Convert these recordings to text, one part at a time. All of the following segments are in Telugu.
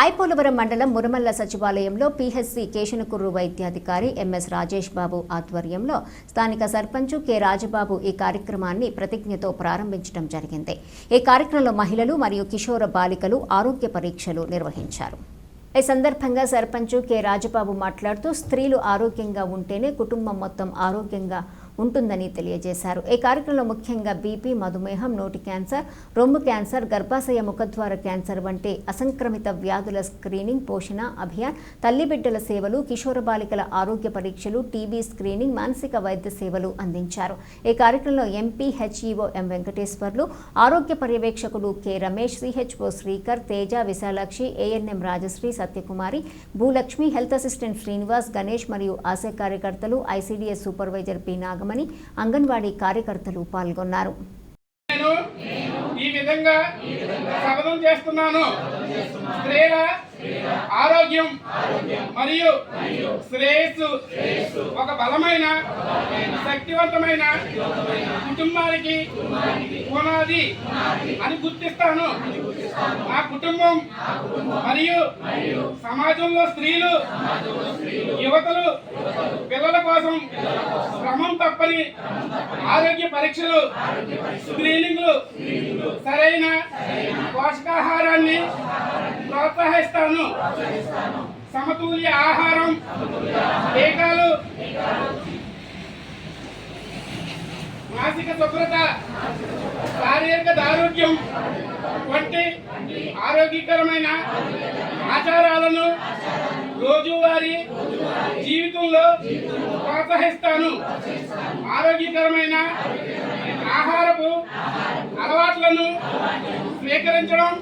ఐపోలవరం మండలం మురమల్ల సచివాలయంలో పీహెచ్సి కేశనకుర్రు వైద్యాధికారి ఎంఎస్ రాజేష్ బాబు ఆధ్వర్యంలో స్థానిక సర్పంచ్ కె రాజబాబు ఈ కార్యక్రమాన్ని ప్రతిజ్ఞతో ప్రారంభించడం జరిగింది. ఈ కార్యక్రమంలో మహిళలు మరియు కిషోర బాలికలు ఆరోగ్య పరీక్షలు నిర్వహించారు. ఈ సందర్భంగా సర్పంచ్ కె రాజబాబు మాట్లాడుతూ స్త్రీలు ఆరోగ్యంగా ఉంటేనే కుటుంబం మొత్తం ఆరోగ్యంగా ఉంటుందని తెలియజేశారు. ఈ కార్యక్రమంలో ముఖ్యంగా బీపీ మధుమేహం నోటి క్యాన్సర్ రొమ్ము క్యాన్సర్ గర్భాశయ ముఖద్వార క్యాన్సర్ వంటి అసంక్రమిత వ్యాధుల స్క్రీనింగ్ పోషణ అభియాన్ తల్లి బిడ్డల సేవలు కిషోర బాలికల ఆరోగ్య పరీక్షలు టీబీ స్క్రీనింగ్ మానసిక వైద్య సేవలు అందించారు. ఈ కార్యక్రమంలో ఎంపీ హెచ్ఈఓ ఎం వెంకటేశ్వర్లు ఆరోగ్య పర్యవేక్షకులు K Ramesh CHO Srikar Teja Visalakshi ANM Rajasri Satyakumari Bhulakshmi health assistant Srinivas Ganesh మరియు ఆశా కార్యకర్తలు ICDS supervisor P Nagamani anganwadi కార్యకర్తలు పాల్గొన్నారు. నేను ఈ విధంగా శపథం చేస్తున్నాను. స్త్రీల ఆరోగ్యం మరియు శ్రేయస్సు ఒక బలమైన శక్తివంతమైన కుటుంబానికి పునాది అని గుర్తిస్తాను. నా కుటుంబం మరియు సమాజంలో స్త్రీలు యువతలు పిల్లల కోసం క్రమం తప్పని ఆరోగ్య పరీక్షలు స్క్రీనింగ్లు సరైన పోషకాహారాన్ని ప్రోత్సహిస్తాను. సమతుల్య ఆహారం టీకాలు మానసిక శుభ్రత శారీరక ఆరోగ్యం వంటి ఆరోగ్యకరమైన ఆచారాలను రోజువారీ జీవితంలో ప్రోత్సహిస్తాను. ఆరోగ్యకరమైన ఆహారపు అలవాట్లను స్వీకరించడం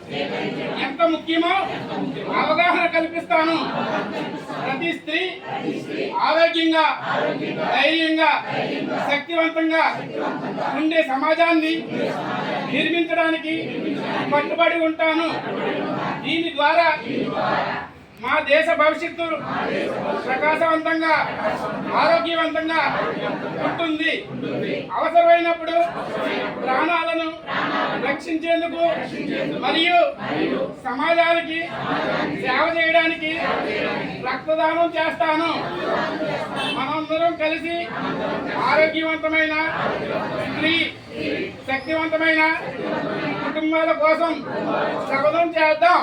ఎంత ముఖ్యమో అవగాహన కల్పిస్తాను. ప్రతి స్త్రీ ఆరోగ్యంగా ధైర్యంగా శక్తివంతంగా ఉండే సమాజాన్ని నిర్మించడానికి కట్టుబడి ఉంటాను. దీని ద్వారా మా దేశ భవిష్యత్తు ప్రకాశవంతంగా ఆరోగ్యవంతంగా ఉంటుంది. అవసరమైనప్పుడు ప్రాణాలను రక్షించేందుకు మరియు సమాజానికి సేవ చేయడానికి రక్తదానం చేస్తాను. మనందరం కలిసి ఆరోగ్యవంతమైన స్త్రీ శక్తివంతమైన కుటుంబాల కోసం శపథం చేద్దాం.